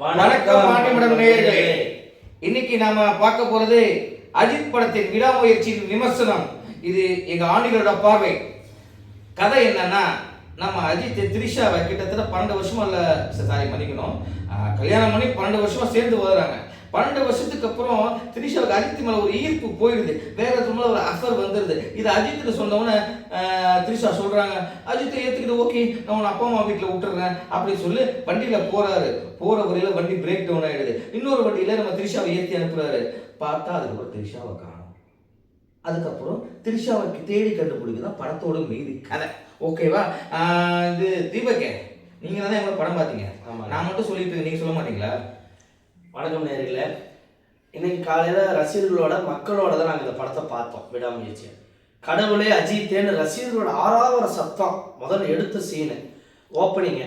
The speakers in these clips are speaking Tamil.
வணக்கம் ஆண்டிமடம் நேயர்களே. இன்னைக்கு நாம பார்க்க போறது அஜித் படத்தின் விடாமுயற்சியின் விமர்சனம். இது எங்க ஆண்டிகளோட பார்வை. கதை என்னன்னா நம்ம அஜித் திரிஷாவை கிட்டத்தட்ட பன்னெண்டு வருஷமா இல்ல சாரி மன்னிக்கணும். கல்யாணம் பண்ணி பன்னெண்டு வருஷமா சேர்ந்து வர்றாங்க பன்னெண்டு வருஷத்துக்கு அப்புறம் திரிஷாவுக்கு அஜித் மேல ஒரு ஈர்ப்பு போயிடுது. வேற மேல ஒரு அஃபர் வந்துடுது இது அஜித் சொன்னவொடனே ஆஹ், திரிஷா சொல்றாங்க அஜித்தை ஏத்துக்கிட்டு ஓகே நான் உன் அப்பா அம்மா வீட்டில் விட்டுறேன் அப்படின்னு சொல்லி வண்டியில போறாரு. போற வழியில வண்டி பிரேக் டவுன் ஆயிடுது. இன்னொரு வண்டியில நம்ம திரிஷாவை ஏற்றி அனுப்புறாரு. பார்த்தா அதுக்கப்புறம் திரிஷாவை காணும். அதுக்கப்புறம் திரிஷாவை தேடி கண்டுபிடிக்குதான் படத்தோட மீதி கதை. ஓகேவா? இது தீபக்கே நீங்க தானே எங்களை படம் பார்த்தீங்க. நான் மட்டும் சொல்லிட்டு இருக்கேன், நீங்க சொல்ல மாட்டீங்களா? வணக்கம் நேரில் இன்னைக்கு காலையில் ரசிகர்களோட மக்களோட தான் நாங்கள் இந்த படத்தை பார்த்தோம் விடாமுயற்சியை கடவுளே அஜித்தேன்னு ரசிகர்களோட ஆறாவர சத்தம் முதல்ல எடுத்த சீனு ஓப்பனிங்கு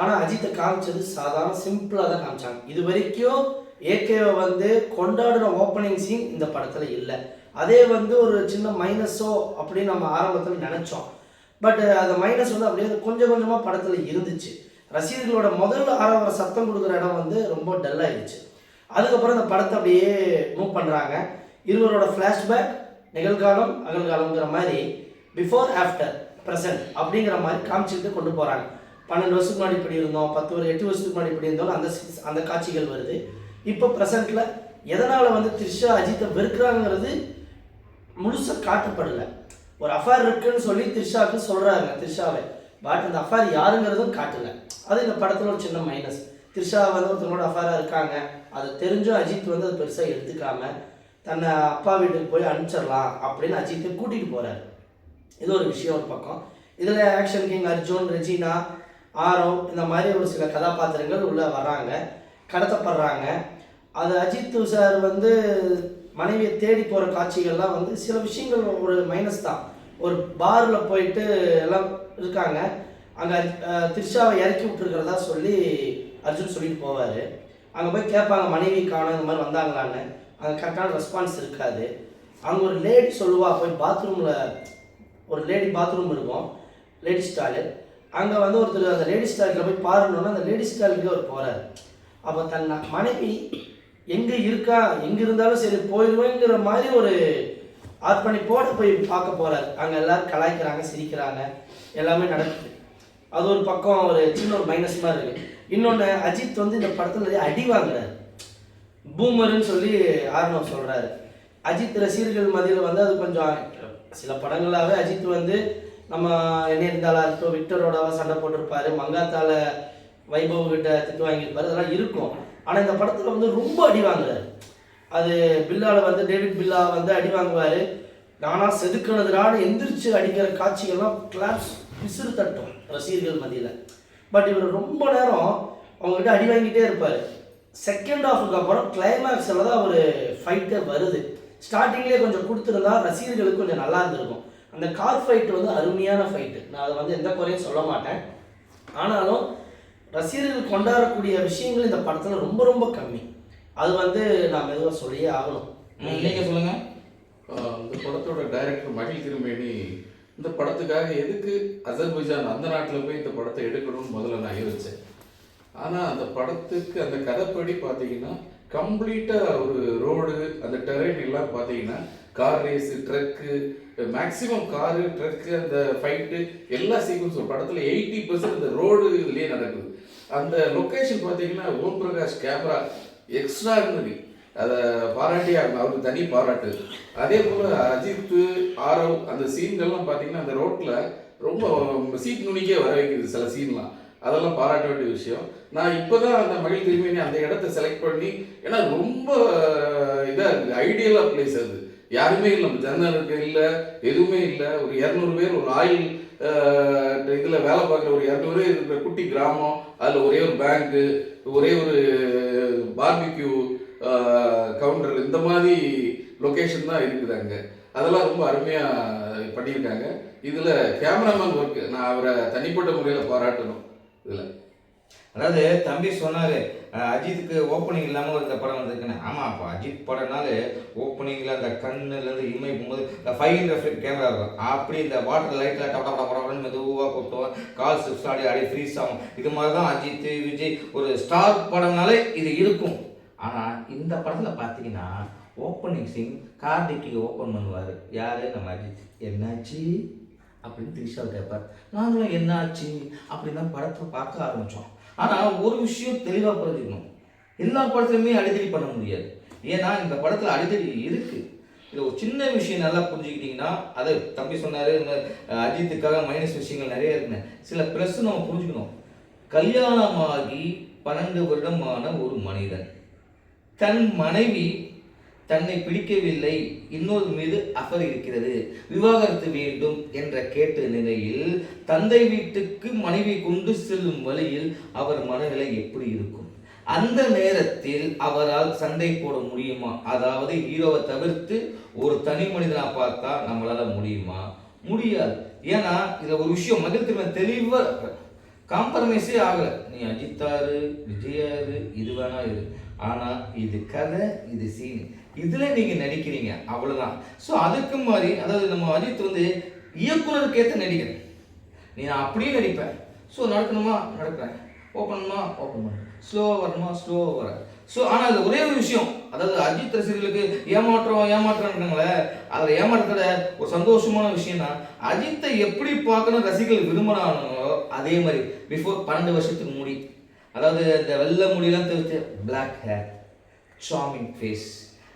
ஆனால் அஜித்தை காமிச்சது சாதாரண சிம்பிளாக தான் காமிச்சாங்க. இது வரைக்கும் ஏகேவை வந்து கொண்டாடுற ஓப்பனிங் சீன் இந்த படத்தில் இல்லை. அதே வந்து ஒரு சின்ன மைனஸோ அப்படின்னு நம்ம ஆரம்பத்தில் நினச்சோம். பட் அந்த மைனஸ் வந்து அப்படியே கொஞ்சம் கொஞ்சமாக படத்தில் இருந்துச்சு. ரசிகர்களோட முதல் ஆரவர சத்தம் கொடுக்குற இடம் வந்து ரொம்ப டல்லாகிடுச்சு அதுக்கப்புறம் இந்த படத்தை அப்படியே மூவ் பண்ணுறாங்க இருவரோட ஃப்ளாஷ்பேக் நிகழ்காலம் அகழ்காலங்கிற மாதிரி பிஃபோர் ஆஃப்டர் ப்ரெசன்ட் அப்படிங்கிற மாதிரி காமிச்சிட்டு கொண்டு போகிறாங்க பன்னெண்டு வருஷத்துக்கு முன்னாடி இப்படி இருந்தோம் பத்து ஒரு எட்டு வருஷத்துக்கு முன்னாடி இப்படி இருந்தோம் அந்த அந்த காட்சிகள் வருது. இப்போ ப்ரெசண்ட்டில் எதனால் வந்து த்ரிஷா அஜித்தை வெறுக்கிறாங்கிறது முழுசாக காட்டப்படலை. ஒரு அஃபேர் இருக்குன்னு சொல்லி த்ரிஷாவுக்கு சொல்கிறாங்க த்ரிஷாவை. பட் அந்த அஃபேர் யாருங்கிறதும் காட்டலை. அது இந்த படத்தில் ஒரு சின்ன மைனஸ் த்ரிஷா வந்து ஒருத்தவங்களோட அஃபேராக இருக்காங்க. அது தெரிஞ்சும் அஜித் வந்து அது பெருசாக எடுத்துக்காம தன்னை அப்பா வீட்டுக்கு போய் அனுப்பிச்சிடலாம் அப்படின்னு அஜித்தை கூட்டிகிட்டு போகிறாரு இது ஒரு விஷயம் ஒரு பக்கம். இதில் action king Arjun Regina Aarav இந்த மாதிரி ஒரு சில கதாபாத்திரங்கள் உள்ளே வர்றாங்க. கடத்தப்படுறாங்க. அது அஜித் சார் வந்து மனைவியை தேடி போகிற காட்சிகள்லாம் வந்து சில விஷயங்கள் ஒரு மைனஸ் தான். ஒரு பாரில் போயிட்டு எல்லாம் இருக்காங்க. அங்கே திரிஷாவை இறக்கி விட்டுருக்கிறதா சொல்லி அர்ஜுன் சொல்லிட்டு போவார். அங்கே போய் கேட்பாங்க மனைவி காணும் இந்த மாதிரி வந்தாங்களான்னு. அங்கே கரெக்டான ரெஸ்பான்ஸ் இருக்காது. அங்கே ஒரு லேடி சொல்லுவா போய் பாத்ரூமில் ஒரு லேடி பாத்ரூம் இருக்கும் லேடிஸ் டாய்லெட் அங்கே வந்து ஒருத்தர் அந்த லேடிஸ் டாய்லெட்டில் போய் பாருணுன்னா அந்த லேடிஸ் டாய்லெட்டுக்கு அவர் போகிறார் அப்போ தன் மனைவி எங்கே இருக்கா எங்கே இருந்தாலும் சரி போயிடுவேங்கிற மாதிரி ஒரு அர்ப்பணிப்போடு போய் பார்க்க போகிறார் அங்கே எல்லோரும் கலாய்க்கிறாங்க சிரிக்கிறாங்க எல்லாமே நடக்குது. அது ஒரு பக்கம் ஒரு சின்ன ஒரு மைனஸ் மாதிரி இருக்குது இன்னொன்று அஜித் வந்து இந்த படத்தில் நிறைய அடி வாங்குறாரு. பூமர்னு சொல்லி ஆர்னவ் சொல்கிறாரு அஜித் ரசிகர்கள் மதியில் வந்து அது கொஞ்சம் சில படங்களாகவே அஜித் வந்து நம்ம என்ன இருந்தாலும் இருக்கட்டும் விக்டரோட சண்டை போட்டிருப்பாரு மங்காத்தால வைபவ் கிட்ட திட்டு வாங்கியிருப்பாரு அதெல்லாம் இருக்கும். ஆனால் இந்த படத்தில் வந்து ரொம்ப அடி வாங்குறாரு. அது பில்லால வந்து டேவிட் பில்லா வந்து அடி வாங்குவார். நானா செதுக்கினதுனால எந்திரிச்சு அடிக்கிற காட்சிகள்லாம் கிளாஸ் விசிறு தட்டும் ரசிகர்கள் மத்தியில். பட் இவர் ரொம்ப நேரம் அவங்ககிட்ட அடி வாங்கிட்டே இருப்பார். செகண்ட் ஹாஃபுக்கு அப்புறம் கிளைமேக்ஸில் தான் ஒரு ஃபைட்டே வருது. ஸ்டார்டிங்லேயே கொஞ்சம் கொடுத்துருந்தா ரசிகர்களுக்கு கொஞ்சம் நல்லா இருந்திருக்கும். அந்த கார் ஃபைட் வந்து அருமையான ஃபைட்டு நான் அதை வந்து எந்த குறையும் சொல்ல மாட்டேன். ஆனாலும் ரசிகர்கள் கொண்டாடக்கூடிய விஷயங்கள் இந்த படத்தில் ரொம்ப ரொம்ப கம்மி. அது வந்து நான் மெதுவாக சொல்லியே ஆகணும். ம், நீங்க சொல்லுங்க. ஆஹ் இந்த படத்தோட டைரக்டர் மகிழ் திருமேனி இந்த படத்துக்காக எதுக்கு அசர்பைஜான் அந்த நாட்டில் போய் இந்த படத்தை எடுக்கணும்னு முதல்ல நான் யோசித்தேன் ஆனால் அந்த படத்துக்கு அந்த கதைப்படி பார்த்தீங்கன்னா கம்ப்ளீட்டாக ஒரு ரோடு அந்த டெரெயின் எல்லாம் பார்த்தீங்கன்னா car race truck maximum car truck அந்த ஃபைட்டு எல்லா சீக்வன்ஸும் படத்தில் எயிட்டி பர்சன்ட் இந்த ரோடு இதுலேயே நடக்குது. அந்த லொக்கேஷன் பார்த்தீங்கன்னா ஓம் பிரகாஷ் கேமரா எக்ஸ்ட்ராடினரி அதை பாராட்டியே ஆகணும் அவருக்கு தனி பாராட்டு. அதே போல் அஜித் ஆரவ் அந்த சீன்கள்லாம் பார்த்தீங்கன்னா அந்த ரோட்டில் ரொம்ப சீட் நுனிக்கே வர வைக்குது சில சீன்லாம். அதெல்லாம் பாராட்ட வேண்டிய விஷயம். நான் இப்போ தான் அந்த மகிழ் திருமேனி அந்த இடத்த செலக்ட் பண்ணி ஏன்னா ரொம்ப இதாக இருக்குது. ஐடியலாக பிளேஸ் அது. யாருமே இல்லை. ஜன்னலுக்கு இல்லை எதுவுமே இல்லை. ஒரு இரநூறு பேர் ஒரு ஆயில் இதில் வேலை பார்க்குற ஒரு இரநூறு பேர் இருக்கிற குட்டி கிராமம் அதில் ஒரே ஒரு பேங்க்கு ஒரே ஒரு பார்பிக்யூ கவுண்டர் இந்த மாதிரி லொக்கேஷன் தான் இருக்குது அங்கே. அதெல்லாம் ரொம்ப அருமையாக பண்ணியிருக்காங்க. இதில் கேமராமேன் ஒர்க்கு நான் அவரை தனிப்பட்ட முறையில் பாராட்டணும் இதில். அதாவது தம்பி சொன்னார் அஜித்துக்கு ஓப்பனிங் இல்லாமல் இந்த படம் வந்திருக்குன்னு. ஆமாம் அப்போ அஜித் படம்னாலே ஓப்பனிங்கில் அந்த கண்ணுலேருந்து இமை போகும்போது இந்த ஃபைவ் ஹண்ட்ரட் கேமரா இருக்கும். அப்படி இந்த வாட்டர் லைட்டில் டப் படம் மெதுவாக கொட்டுவோம். கால் ஸ்டெப்ஸ் ஆடி ஆடி ஃப்ரீஸ் ஆகும். இது மாதிரி தான் அஜித் விஜய் ஒரு ஸ்டார் படம்னாலே இது இருக்கும். ஆனால் இந்த படத்தில் பார்த்தீங்கன்னா ஓப்பனிங் சீன் கார்த்திக்கு ஓப்பன் பண்ணுவார். யார்? நம்ம அஜித். என்னாச்சு? அப்படின்னு திரிஷா கேட்பார் நாங்களும் என்னாச்சு? அப்படின்னு தான் படத்தை பார்க்க ஆரம்பித்தோம் ஆனால் ஒரு விஷயம் தெளிவாக புரிஞ்சுக்கணும். எல்லா படத்துலையுமே அடிதடி பண்ண முடியாது. ஏன்னா இந்த படத்தில் அடிதடி இருக்குது இது ஒரு சின்ன விஷயம் நல்லா புரிஞ்சுக்கிட்டிங்கன்னா அதை தம்பி சொன்னார் அஜித்துக்காக மைனஸ் விஷயங்கள் நிறைய இருக்குன்னு. சில ப்ளஸ் நம்ம புரிஞ்சுக்கணும். கல்யாணமாகி பன்னெண்டு வருடமான ஒரு மனிதன். தன் மனைவி தன்னை பிடிக்கவில்லை இன்னொரு மீது அஃபர் இருக்கிறது. விவாகரத்து வேண்டும் என்ற கேட்ட நிலையில் தந்தை வீட்டுக்கு மனைவி கொண்டு செல்லும் வழியில் அவர் மனநிலை எப்படி இருக்கும்? அந்த நேரத்தில் அவரால் சண்டை போட முடியுமா? அதாவது ஹீரோவை தவிர்த்து ஒரு தனி மனிதனாக பார்த்தா நம்மளால முடியுமா? முடியாது. ஏன்னா இதில் ஒரு விஷயம் மகிழ்ச்சி தெளிவாக தெளிவா காம்ப்ரமைஸே ஆகலை. நீ அஜித்தாரு விஜயாரு இது வேணா இது ஆனால் இது கதை இது சீன் இதில் நீங்கள் நடிக்கிறீங்க அவ்வளோதான் ஸோ அதுக்கு மாதிரி அதாவது நம்ம அஜித் வந்து இயக்குனருக்கு ஏற்ற நடிகர். நீ நான் அப்படியே நடிப்பேன். ஸோ நடக்கணுமா? நடக்கிறேன் ஓப்பனுமா ஓப்பன் பண்ண ஸ்லோவாக வரணுமா? ஸ்லோவாக வர ஸோ ஆனால் அது ஒரே ஒரு விஷயம். அதாவது அஜித் ரசிகர்களுக்கு ஏமாற்றம் ஏமாற்றம்ன்றாங்களே அதில் ஏமாற்றத்தோட ஒரு சந்தோஷமான விஷயம்னா அஜித்தை எப்படி பார்க்கணும் ரசிகர்கள் விரும்பினாங்களோ அதே மாதிரி பிஃபோர் பன்னெண்டு வருஷத்துக்கு முடி அதாவது இந்த வெள்ளை முடியெல்லாம் தவிர்த்து பிளாக் ஹேர் ஷாமிங் ஃபேஸ்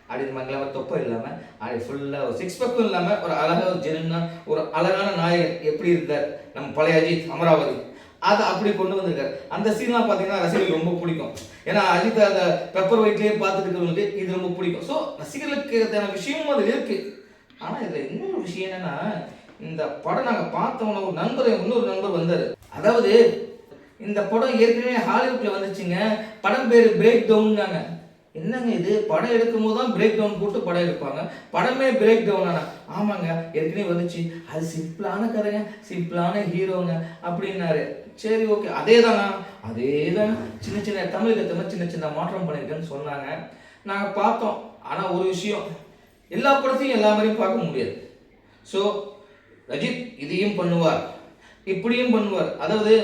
அப்படி மங்களாம தொப்பை இல்லாமல் அப்படி ஃபுல்லாக ஒரு சிக்ஸ் பக்கம் இல்லாமல் ஒரு அழகாக ஒரு ஜெனுன்னா ஒரு அழகான நாயகன் எப்படி இருந்தார்? நம்ம பழைய அஜித் அமராவதி. அதை அப்படி கொண்டு வந்திருக்காரு. அந்த சீன்லாம் பார்த்தீங்கன்னா ரசிகர்களுக்கு ரொம்ப பிடிக்கும். ஏன்னா அஜித் அந்த பெப்பர் ஒயிட்லேயே பார்த்துட்டு இருக்கிறவங்களுக்கு இது ரொம்ப பிடிக்கும். ஸோ ரசிகர்களுக்கு தேவையான விஷயமும் அதில் இருக்குது ஆனால் இதில் இன்னொரு விஷயம் என்னன்னா இந்த படம் நாங்கள் பார்த்தோம்னா ஒரு நண்பர் இன்னொரு நண்பர் வந்தார். அதாவது இந்த படம் ஏற்கனவே ஹாலிவுட்ல வந்துச்சுங்க. படம் பேர் பிரேக் டவுன்னாங்க என்னங்க இது? படம் எடுக்கும் போது தான் பிரேக் டவுன் போட்டு படம் எடுப்பாங்க. படமே பிரேக் டவுன் ஆனா. ஆமாங்க ஏற்கனவே வந்துச்சு. அது சிம்பிளான கதைங்க சிம்பிளான ஹீரோங்க அப்படின்னாரு. சரி ஓகே. அதே தானா அதே தான் சின்ன சின்ன தமிழுக்கு தமிழ் சின்ன சின்ன மாற்றம் பண்ணியிருக்கேன்னு சொன்னாங்க. நாங்கள் பார்த்தோம். ஆனால் ஒரு விஷயம். எல்லா படத்தையும் எல்லா மாதிரியும் பார்க்க முடியாது. ஸோ ரஜித் இதையும் பண்ணுவார். இப்படியும் பண்ணுவார். அதாவது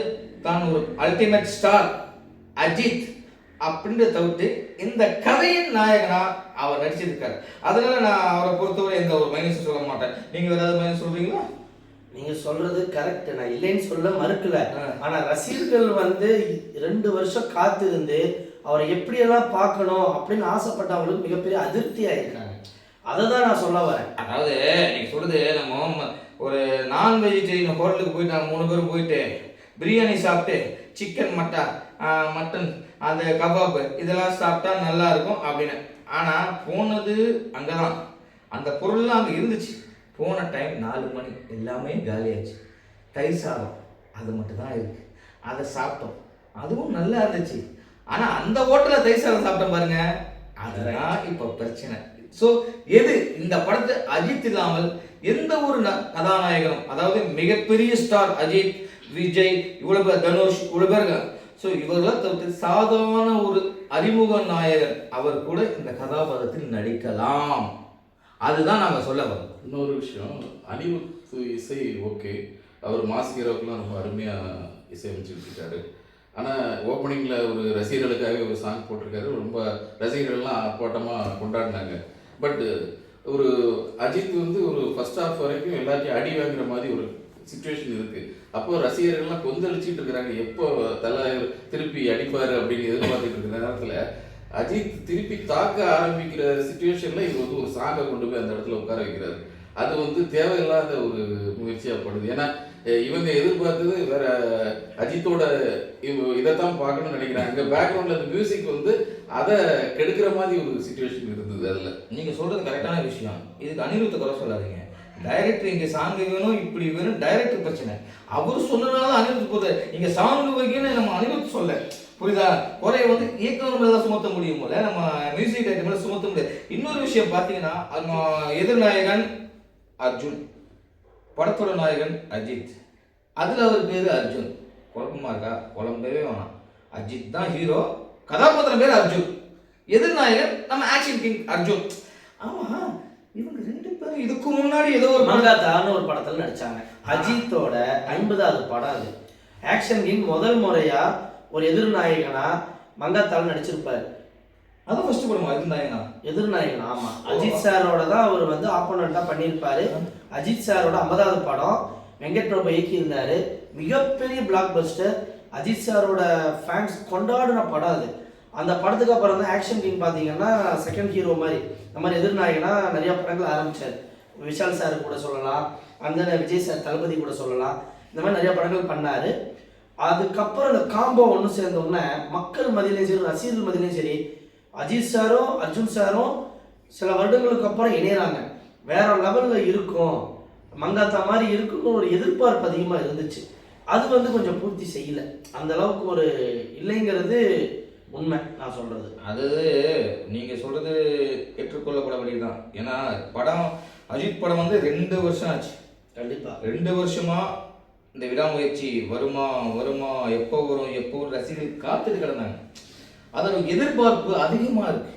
தான் ஒரு அல்டிமேட் ஸ்டார் அஜித் அப்படின்றத தவிர்த்து இந்த கதையின் நாயகனா அவர் நடிச்சிருக்காரு. அதனால நான் அவரை பொறுத்தவரை எந்த ஒரு மைனஸ் சொல்ல மாட்டேன். நீங்க வேற ஏதாவது மைனஸ் சொல்றீங்களா? நீங்க சொல்றது கரெக்ட் நான் இல்லைன்னு சொல்ல மறுக்கல. ஆனா ரசிகர்கள் வந்து ரெண்டு வருஷம் காத்திருந்து அவரை எப்படியெல்லாம் பார்க்கணும் அப்படின்னு ஆசைப்பட்டவங்களுக்கு மிகப்பெரிய அதிருப்தி ஆயிருக்காங்க. அதை தான் நான் சொல்ல வரேன். அதாவது நீங்க சொல்றது நம்ம ஒரு நான் வெஜிடேரியன் ஹோட்டலுக்கு போயிட்டு நாங்கள் மூணு பேரும் போயிட்டு பிரியாணி சாப்பிட்டு சிக்கன் மட்டா மட்டன் அந்த கபாப் இதெல்லாம் சாப்பிட்டா நல்லா இருக்கும் அப்படின்னு. ஆனால் போனது அங்கே தான் அந்த பொருள்லாம் அங்கே இருந்துச்சு. போன டைம் நாலு மணி எல்லாமே காலியாச்சு. தயிர் சாதம் அது மட்டும் தான் இருக்கு. அதை சாப்பிட்டோம். அதுவும் நல்லா இருந்துச்சு. ஆனால் அந்த ஹோட்டலில் தயிர் சாதம் சாப்பிட்டோம் பாருங்க. அதுதான் இப்போ பிரச்சனை. ஸோ எது இந்த படத்தை அஜித் இல்லாமல் எந்த ஒரு கதாநாயகனும் அதாவது மிகப்பெரிய ஸ்டார் அஜித் விஜய் இவ்வளவு பேர் தனுஷ் இவ்வளவு பேருங்க. ஸோ இவர்களாம் தவிர்த்து சாதாரண ஒரு அறிமுக நாயகன் அவர் கூட இந்த கதாபாத்திரத்தில் நடிக்கலாம். அதுதான் நாங்கள் சொல்ல வரோம். இன்னொரு விஷயம் அனிருத் இசை ஓகே. அவர் மாஸ் ரொம்ப அருமையாக இசையமைச்சுட்டு இருக்காரு ஆனால் ஓப்பனிங்கில் ஒரு ரசிகர்களுக்காகவே ஒரு சாங் போட்டிருக்காரு. ரொம்ப ரசிகர்கள்லாம் ஆர்ப்பாட்டமாக கொண்டாடினாங்க. பட் ஒரு அஜித் வந்து ஒரு ஃபஸ்ட் ஹாஃப் வரைக்கும் எல்லாத்தையும் அடி வாங்குற மாதிரி ஒரு சுச்சுவேஷன் இருக்குது அப்போ ரசிகர்கள்லாம் கொந்தளிச்சிட்டு இருக்கிறாங்க எப்போ தலை திருப்பி அடிப்பாரு அப்படின்னு எதிர்பார்த்துட்டு இருக்கிற நேரத்தில் அஜித் திருப்பி தாக்க ஆரம்பிக்கிற சுச்சுவேஷன்ல இவர் வந்து ஒரு சாங்கை கொண்டு போய் அந்த இடத்துல உட்கார வைக்கிறாரு. அது வந்து தேவையில்லாத ஒரு முயற்சியாகப்படுது படுது. ஏன்னா இவங்க எதிர்பார்த்தது வேற அஜித்தோட இதைத்தான் பார்க்கணும்னு நினைக்கிறாங்க. அங்கே பேக்ரவுண்ட்ல அந்த மியூசிக் வந்து அதை கெடுக்கிற மாதிரி ஒரு சுச்சுவேஷன் இருந்தது அதில். நீங்கள் சொல்றது கரெக்டான விஷயம். இதுக்கு அனிருத்த குறை சொல்லாதீங்க. டைரக்டர் இங்கே சாங் வேணும் இப்படி வேணும் டைரக்டர் பிரச்சனை. அவர் சொன்னதுனால அனிருத் போகுது. இங்கே சாங் வைக்கணும் நம்ம அனிருத் சொல்ல புரியுதா? குறைய வந்து இயக்கம் மேலே தான் சுமத்த முடியும் போல நம்ம மியூசிக் டைரக்டர் மேலே சுமத்த முடியாது. இன்னொரு விஷயம் பார்த்தீங்கன்னா நம்ம எதிர்நாயகன் அர்ஜுன் படத்தோட நாயகன் அஜித். அதில் அவர் பேர் அர்ஜுன். குழப்பமாக இருக்கா? குழம்பவே வேணாம். அஜித் தான் ஹீரோ கதாபாத்திரம் பேர் அர்ஜுன். எதிர்நாயகன் நம்ம ஆக்ஷன் கிங் அர்ஜுன். ஆமாம் இதுக்கு முன்னாடி ஏதோ ஒரு மங்காத்தான்னு ஒரு படத்துல நடிச்சாங்க. அஜித்தோட ஐம்பதாவது படம் அது. ஆக்ஷன் கிங் முதல் முறையா ஒரு எதிர்நாயகனா மங்காத்தால் நடிச்சிருப்பாரு. அதான் ஃபர்ஸ்ட் படமா? எதிர்நாயகனா? எதிர்நாயகன் ஆமா. அஜித் சாரோட தான் அவர் வந்து ஆப்போனண்டா பண்ணியிருப்பாரு. அஜித் சாரோட ஐம்பதாவது படம் வெங்கட் பிரபு இயக்கியிருந்தாரு. மிகப்பெரிய பிளாக் பஸ்டர் அஜித் சாரோட ஃபேன்ஸ் கொண்டாடின படம் அது. அந்த படத்துக்கு அப்புறம் தான் ஆக்ஷன் கிங் பார்த்தீங்கன்னா செகண்ட் ஹீரோ மாதிரி. இந்த மாதிரி எதிர்நாயகனா நிறைய படங்கள் ஆரம்பிச்சார். விஷால் சார் கூட சொல்லலாம். அந்த விஜய் சார் தளபதி கூட சொல்லலாம். இந்த மாதிரி நிறைய படங்கள் பண்ணார். அதுக்கப்புறம் இந்த காம்போ ஒன்று சேர்ந்தோடனே மக்கள் மதியிலையும் சரி ரசிகர்கள் மதியிலையும் சரி அஜித் சாரும் அர்ஜுன் சாரும் சில வருடங்களுக்கு அப்புறம் இணையறாங்க. வேற லெவலில் இருக்கும். மங்காத்தா மாதிரி இருக்குன்னு ஒரு எதிர்பார்ப்பு அதிகமாக இருந்துச்சு. அது வந்து கொஞ்சம் பூர்த்தி செய்யல. அந்த அளவுக்கு ஒரு இல்லைங்கிறது உண்மை நான் சொல்றது. அது நீங்க சொல்றது ஏற்றுக்கொள்ளப்பட வேண்டியதுதான் ஏன்னா படம் அஜித் படம் வந்து ரெண்டு வருஷம் ஆச்சு. கண்டிப்பா. ரெண்டு வருஷமா இந்த விடாமுயற்சி வருமா வருமா எப்போ வரும் எப்போ ரசிகர்கள் காத்துட்டு கிடந்தாங்க. அதோட எதிர்பார்ப்பு அதிகமா இருக்கு.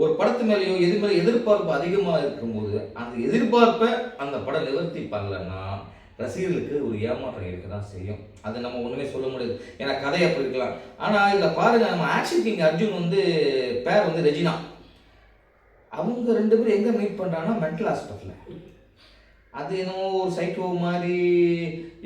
ஒரு படத்து மேலேயும் எது மேலே எதிர்பார்ப்பு அதிகமா இருக்கும்போது அந்த எதிர்பார்ப்பை அந்த படம் நிவர்த்தி பண்ணலன்னா ரசிகர்களுக்கு ஒரு ஏமாற்றம் இருக்க தான் செய்யும். அதை நம்ம ஒன்றுமே சொல்ல முடியாது. ஏன்னா கதை அப்படி இருக்கலாம். ஆனால் இதில் பாருங்கள் நம்ம ஆக்ஷன் கிங் அர்ஜுன் வந்து பேர் வந்து ரெஜினா. அவங்க ரெண்டு பேரும் எங்கே மீட் பண்ணுறாங்கன்னா மென்டல் ஹாஸ்பிட்டலில் அது என்னமோ ஒரு சைக்கோ மாதிரி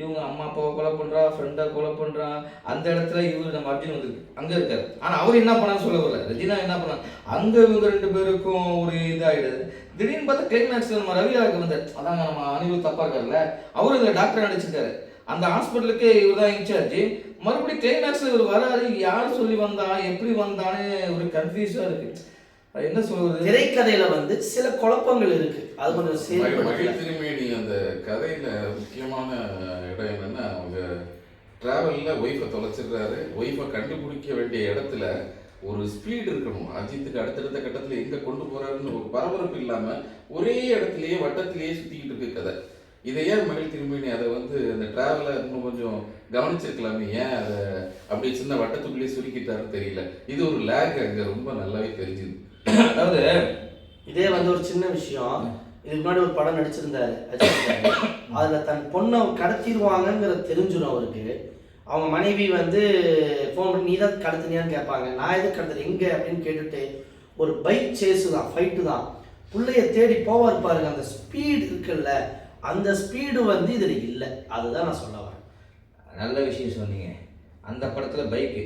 இவங்க அம்மா அப்பாவை கொலை பண்ணுறான் ஃப்ரெண்டை கொலை பண்ணுறான் அந்த இடத்துல இவர் நம்ம அர்ஜுன் வந்துருக்கு அங்கே இருக்காரு. ஆனால் அவர் என்ன பண்ணான்னு சொல்ல வரல. ரஜினா என்ன பண்ணா அங்கே இவங்க ரெண்டு பேருக்கும் ஒரு இதாகிடுது திடீர்னு பார்த்தா கிளைமேக்ஸ்ல நம்ம ரவிராக வந்தார் அதாங்க நம்ம அனிருத் தப்பா இருக்கார்ல அவரும் இதுல டாக்டர் நடிச்சிருக்காரு அந்த ஹாஸ்பிட்டலுக்கு இவர் தான் இன்சார்ஜ் மறுபடியும் கிளைமேக்ஸ்ல இவர் வராரு யார் சொல்லி வந்தா எப்படி வந்தான்னு ஒரு கன்ஃபியூஸா இருக்கு. என்ன சொல்றது? திரைக்கதையில வந்து சில குழப்பங்கள் இருக்கு. அது கொஞ்சம் திருமேனி அந்த கதையில முக்கியமான இடம் என்னன்னா அவங்க டிராவல்ல ஒய்ஃபை தொலைச்சிடுறாரு. ஒய்ஃபை கண்டுபிடிக்க வேண்டிய இடத்துல ஒரு ஸ்பீடு இருக்கணும். அஜித்துக்கு அடுத்தடுத்த கட்டத்துல எங்க கொண்டு போறாருன்னு ஒரு பரபரப்பு இல்லாம ஒரே இடத்துலயே வட்டத்திலேயே சுத்திக்கிட்டு இருக்கு கதை. இதை ஏன் மகிழ் திருமேனி அதை வந்து அந்த டிராவலை இன்னும் கொஞ்சம் கவனிச்சிருக்கலாமே? ஏன் அதை அப்படியே சின்ன வட்டத்துக்குள்ளேயே சுருக்கிட்டாருன்னு தெரியல. இது ஒரு லேக் அங்க ரொம்ப நல்லாவே தெரிஞ்சுது. அதாவது இதே வந்து ஒரு சின்ன விஷயம். இதுக்கு முன்னாடி ஒரு படம் நடிச்சிருந்தாரு. அதுல தன் பொண்ணை கடத்திடுவாங்கங்கிறது தெரிஞ்சிடும் அவருக்கு. அவங்க மனைவி வந்து ஃபோன் பண்ணி நீ தான் கடத்தினியான்னு கேட்பாங்க. நான் எதுக்கு கடத்துறேன் எங்கே? அப்படின்னு கேட்டுட்டு ஒரு பைக் சேஸு தான் ஃபைட்டு தான். பிள்ளைய தேடி போவார் பாருங்க அந்த ஸ்பீடு இருக்குல்ல அந்த ஸ்பீடு வந்து இதில் இல்லை. அதுதான் நான் சொல்ல வரேன். நல்ல விஷயம் சொன்னீங்க. அந்த படத்தில் பைக்கு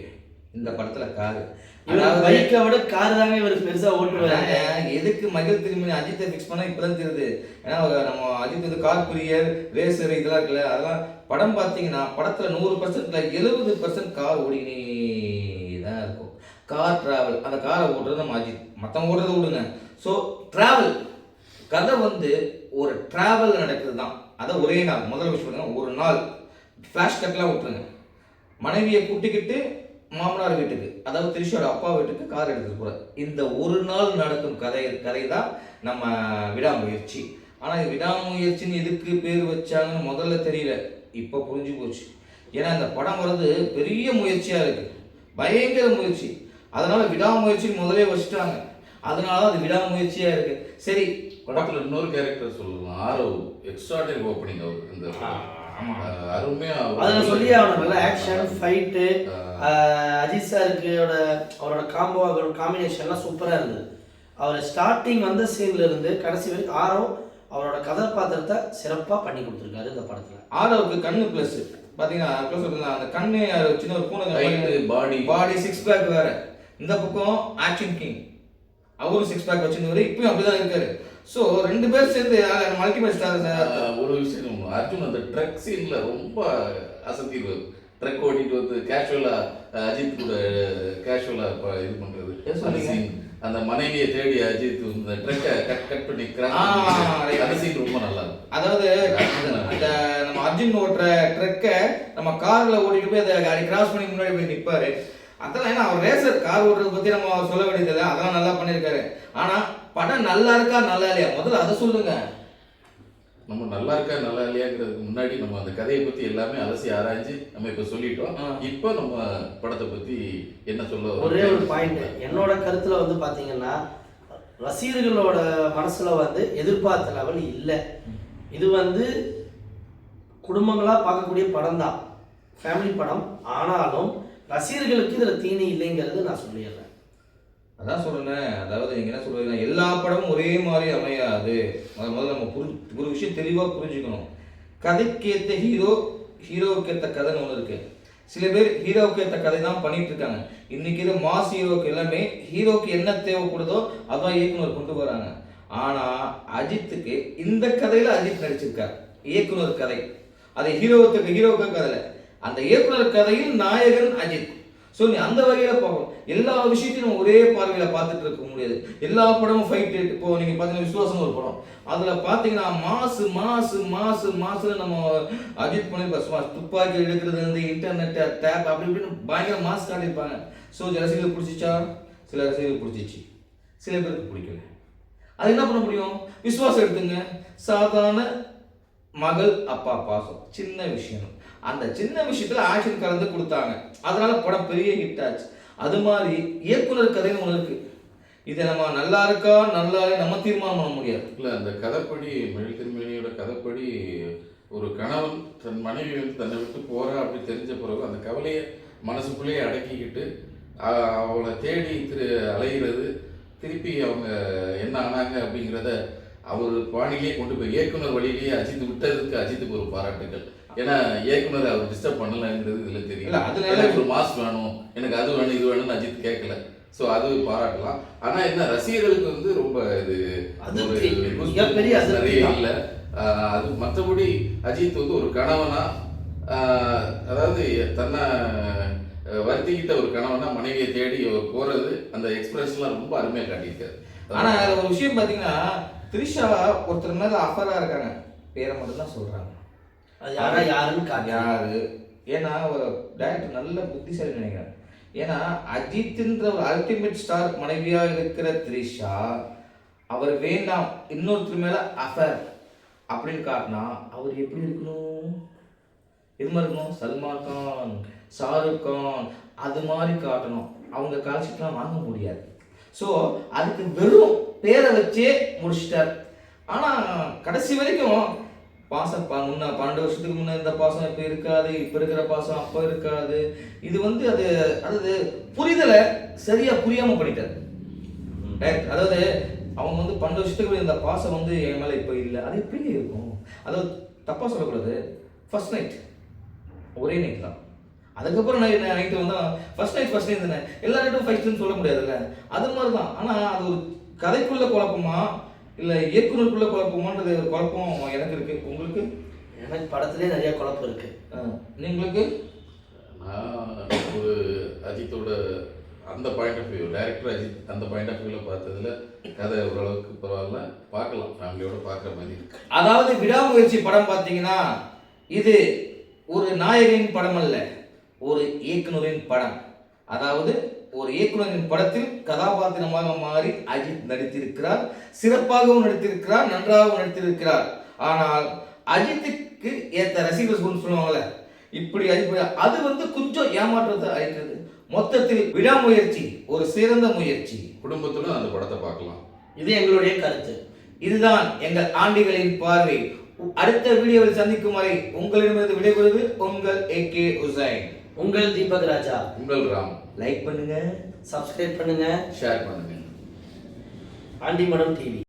இந்த படத்தில் காரு பைக்கை விட கார் தாங்க இவர் பெருசா ஓட்டுவாரு. அதாங்க, எதுக்கு மகிழ் திரும்பி அஜித்தை ஃபிக்ஸ் பண்ணா இப்பதான் தெரியுது. ஏன்னா நம்ம அஜித் வந்து கார் பிரியர் ரேசர் இதெல்லாம் இருக்குல்ல அதெல்லாம் படம் பார்த்தீங்கன்னா படத்துல நூறு பர்சன்ட்ல எழுபது பர்சன்ட் கார் ஓடினே தான் இருக்கும். கார் டிராவல் அந்த காரை ஓட்டுறது நம்ம அஜித். மற்றவங்க ஓடுறத விடுங்க. ஸோ டிராவல் கதை வந்து ஒரு டிராவல் நடக்குது தான் அதான் ஒரே நாள் முதல் விஷயம் ஒரு நாள். ஃப்ளாஷ் கட்லாம் விட்டுருங்க. மனைவியை கூட்டிக்கிட்டு மாமனார் வீட்டுக்கு அதாவது திருஷியோட அப்பா வீட்டுக்கு கார் எடுத்துட்டு போறாரு. இந்த ஒரு நாள் நடக்கும் கதை கதை தான் நம்ம விடாமுயற்சி. ஆனா இது விடாமுயற்சின்னு எதுக்கு பேர் வச்சாங்கன்னு முதல்ல தெரியல. இப்போ புரிஞ்சு போச்சு. ஏன்னா இந்த படம் வர்றது பெரிய முயற்சியா இருக்கு. பயங்கர முயற்சி. அதனால விடாமுயற்சின்னு முதலே வச்சுட்டாங்க. அதனால அது விடாமுயற்சியா இருக்கு. சரி படத்துல இன்னொரு கேரக்டர் சொல்லலாம் ஆரவ். எக்ஸ்ட்ராடனரி ஓப்பனிங் அவர். இந்த ஆமா. அஹ் அருமையா அவர் அதில் சொல்லி அவனை நல்ல ஆக்ஷன் ஃபைட்டு அஜித் சாருக்குயோட அவரோட காம்போ அவரோட காம்பினேஷன்லாம் சூப்பராக இருந்தது. அவர் ஸ்டார்டிங் வந்த சீன்ல இருந்து கடைசி வரைக்கும் ஆரோ அவரோட கதாபாத்திரத்தை சிறப்பாக பண்ணி கொடுத்துருக்காரு இந்த படத்தில். ஆதவுக்கு கண்ணு ப்ளஸ் பாத்தீங்கன்னா ப்ளஸ் அந்த கண்ணு சின்ன ஒரு பூனை body. பாடி சிக்ஸ் பேக் வேற. இந்த பக்கம் ஆக்ஷன் கிங் அவரும் சிக்ஸ் பேக் வச்சிருந்தவர் இப்பயும் அப்படிதான் இருக்காரு. ஸோ ரெண்டு பேர் சேர்ந்து மல்டிபிள் ஸ்டார் ஒரு விஷயம் அர்ஜுன் அந்த ட்ரக் சீன்ல ரொம்ப அசத்திடுவார். ட்ரக் ஓட்டிட்டு வந்து கேஷுவலா அஜித் கூட கேஷுவலா இது பண்றது. எது அந்த மனைவியை தேடி அஜித் இந்த ட்ரக்கை கட் கட் பண்ணி. அந்த சீன் ரொம்ப நல்லா இருக்கும். அதாவது அந்த நம்ம அர்ஜுன் ஓட்டுற ட்ரக்கை நம்ம கார்ல ஓட்டிட்டு போய் அதை கிராஸ் பண்ணி முன்னாடி போய் நிப்பாரு. அதெல்லாம் ஏன்னா அவர் ரேசர் கார் ஓட்டுறத பத்தி நம்ம சொல்ல வேண்டியதில்லை. அதெல்லாம் நல்லா பண்ணியிருக்காரு. ஆனா படம் நல்லா இருக்கா நல்லா இல்லையா? முதல்ல அதை சொல்லுங்க. நம்ம நல்லா இருக்கா நல்லா இல்லையாங்கிறதுக்கு முன்னாடி நம்ம அந்த கதையை பத்தி எல்லாமே அலசி ஆராய்ஞ்சு நம்ம இப்ப சொல்லிட்டோம். இப்போ நம்ம படத்தை பத்தி என்ன சொல்ல? ஒரே ஒரு பாயிண்ட் என்னோட கருத்துல வந்து பாத்தீங்கன்னா ரசிகர்களோட மனசுல வந்து எதிர்பார்த்த லெவல் இல்லை. இது வந்து குடும்பங்களா பார்க்கக்கூடிய படம் தான் ஃபேமிலி படம். ஆனாலும் ரசிகர்களுக்கு இதுல தீனி இல்லைங்கிறது நான் சொல்லிடுறேன். அதான் சொல்கிறேன் அதாவது நீங்கள் என்ன சொல்கிறீங்க எல்லா படமும் ஒரே மாதிரி அமையாது. அது முதல்ல நம்ம புரி ஒரு விஷயம் தெளிவாக புரிஞ்சுக்கணும். கதைக்கேற்ற ஹீரோ ஹீரோவுக்கு ஏற்ற கதைன்னு ஒன்று இருக்குது சில பேர் ஹீரோவுக்கு ஏற்ற கதை தான் பண்ணிட்டு இருக்காங்க. இன்னைக்கு இது மாஸ் ஹீரோவுக்கு எல்லாமே ஹீரோக்கு என்ன தேவைப்படுதோ அதான் இயக்குனர் கொண்டு வராங்க. ஆனால் அஜித்துக்கு இந்த கதையில் அஜித் நடிச்சிருக்கார். இயக்குனர் கதை. அது ஹீரோவுக்கு ஹீரோவுக்கு கதையில் அந்த இயக்குனர் கதையில் நாயகன் அஜித். ஸோ நீ அந்த வகையில் பார்க்கணும். எல்லா விஷயத்தையும் நம்ம ஒரே பார்வையில் பார்த்துட்டு இருக்க முடியாது. எல்லா படமும் ஃபைட் இப்போ நீங்கள் பார்த்தீங்கன்னா விசுவாசம் ஒரு படம். அதில் பார்த்தீங்கன்னா மாசு மாசு மாசு மாசுல நம்ம அஜித் பஸ் மா துப்பாக்கி எடுக்கிறது வந்து இன்டர்நெட் டேப் அப்படி இப்படின்னு பயங்கர மாஸ் காட்டியிருப்பாங்க. ஸோ சில ரசிகர்கள் பிடிச்சிச்சா? சில ரசிகர்கள் பிடிச்சிச்சு. சில பேருக்கு பிடிக்கல. அது என்ன பண்ண முடியும்? விசுவாசம் எடுத்துங்க. சாதாரண மகள் அப்பா பாசம். சின்ன விஷயம். அந்த சின்ன விஷயத்துல ஆக்ஷன் கலந்து கொடுத்தாங்க. அதனால படம் பெரிய ஹிட் ஆச்சு. அது மாதிரி இயக்குனர் கதைன்னு ஒன்று இருக்கு. இதை நம்ம நல்லா இருக்கா நல்லா நம்ம தீர்மானம் பண்ண முடியாது. இல்ல அந்த கதைப்படி மொழி திருமணியோட கதைப்படி ஒரு கணவன் தன் மனைவி வந்து தன்னை விட்டு போறா அப்படி தெரிஞ்ச பிறகு அந்த கவலையை மனசுக்குள்ளேயே அடக்கிக்கிட்டு அவளை தேடி திரு அலைகிறது திருப்பி அவங்க என்ன ஆனாங்க அப்படிங்கிறத அவர் பாணியிலேயே கொண்டு போய் இயக்குனர் வழியிலேயே அஜித் விட்டதுக்கு அஜித்துக்கு ஒரு பாராட்டுகள் ஏன்னா இயக்குனர் அவர் டிஸ்டர்ப் பண்ணலங்கிறது இதுல இல்ல, தெரியல அதனால- ஒரு மாஸ் வேணும் எனக்கு அது வேணும் இது வேணும்னு அஜித் கேட்கல. ஸோ அது பாராட்டலாம். ஆனா என்ன ரசிகர்களுக்கு வந்து ரொம்ப இது நிறைய. இல்ல. அது மற்றபடி அஜித் வந்து ஒரு கணவனா அதாவது தன்னை வருத்திக்கிட்ட ஒரு கணவனா மனைவியை தேடி அவர் போறது அந்த எக்ஸ்பிரஷன்லாம் ரொம்ப அருமையா காட்டியிருக்காரு. ஆனா அதுல ஒரு விஷயம் பாத்தீங்கன்னா திரிஷா ஒருத்தர் மேல அஃபரா இருக்காங்க. பேரை மட்டும் தான் சொல்றாங்க. அது யாரா யாருன்னு யாரு? ஏன்னா ஒரு டேரக்டர் நல்ல புத்திசாலி நினைக்கிறேன் ஏன்னா அஜித்ன்ற ஒரு அல்டிமேட் ஸ்டார் மனைவியாக இருக்கிற த்ரிஷா அவர் வேண்டாம் இன்னொருத்தர் மேல அஃபர் அப்படின்னு காட்டினா அவர் எப்படி இருக்கணும்? இது மாதிரி இருக்கணும்? சல்மான் கான் ஷாருக் கான் அது மாதிரி காட்டணும். அவங்க கால்ஷீட்லாம் வாங்க முடியாது. ஸோ அதுக்கு வெறும் பேரை வச்சே முடிச்சிட்டார். ஆனால் கடைசி வரைக்கும் பாசம் ப முன்ன பன்னெண்டு வருஷத்துக்கு முன்னே இருந்த பாசம் இப்போ இருக்காது இப்போ இருக்கிற பாசம் அப்போ இருக்காது. இது வந்து அது அதாவது புரிதலை சரியாக புரியாமல் பண்ணிட்டார். அதாவது அவங்க வந்து பன்னெண்டு வருஷத்துக்கு இந்த இருந்த பாசம் வந்து என் மேலே இப்போ இல்லை. அது எப்படி இருக்கும்? அதாவது தப்பாக சொல்லக்கூடாது. ஃபர்ஸ்ட் நைட் ஒரே நைட் தான். அதுக்கப்புறம் நைட் நைட்டு வந்தால் ஃபர்ஸ்ட் நைட் ஃபர்ஸ்ட் நைட் தானே? எல்லா நைட்டும் ஃபர்ஸ்ட்னு சொல்ல முடியாதுல்ல? அது மாதிரி தான் ஆனால் அது ஒரு கதைக்குள்ள குழப்பமாக இல்லை இயக்குனருக்குள்ள குழப்பமான்றது குழப்பம் எனக்கு இருக்கு. உங்களுக்கு? எனக்கு படத்திலே நிறைய குழப்பம் இருக்கு. நீங்களுக்கு? நான் ஒரு அஜித்தோட அந்த point of view director Ajith அந்த பாயிண்ட் ஆஃப் வியூவில் பார்த்ததுல கதை ஓரளவுக்கு பரவாயில்ல. பார்க்கலாம் ஃபேமிலியோட பார்க்குற மாதிரி இருக்கு. அதாவது விடாமுயற்சி படம் பார்த்தீங்கன்னா இது ஒரு நாயகனின் படம் அல்ல ஒரு இயக்குனரின் படம். அதாவது ஒரு இயக்குனரின் படத்தில் கதாபாத்திரமாக மாறி அஜித் நடித்திருக்கிறார் சிறப்பாகவும் நடித்திருக்கிறார் நன்றாகவும் நடித்திருக்கிறார். ஆனால் அஜித்துக்கு ஏத்த ரசிகர் சொல்லு- சொல்லுவாங்கல்ல இப்படி அஜித் அது வந்து கொஞ்சம் ஏமாற்றத்தை அளிக்கிறது மொத்தத்தில் விடாமுயற்சி ஒரு சிறந்த முயற்சி. குடும்பத்துடன் அந்த படத்தை பார்க்கலாம். இது எங்களுடைய கருத்து. இதுதான் எங்கள் ஆண்டிகளின் பார்வை. அடுத்த வீடியோவில் சந்திக்கும் வரை உங்களிடமிருந்து விடைபெறுவது உங்கள் ஏ கே உசைன் உங்கள் தீபக் ராஜா. உங்கள் ராம். லைக் பண்ணுங்க சப்ஸ்கிரைப் பண்ணுங்க. ஷேர் பண்ணுங்க. ஆண்டி மடம் டிவி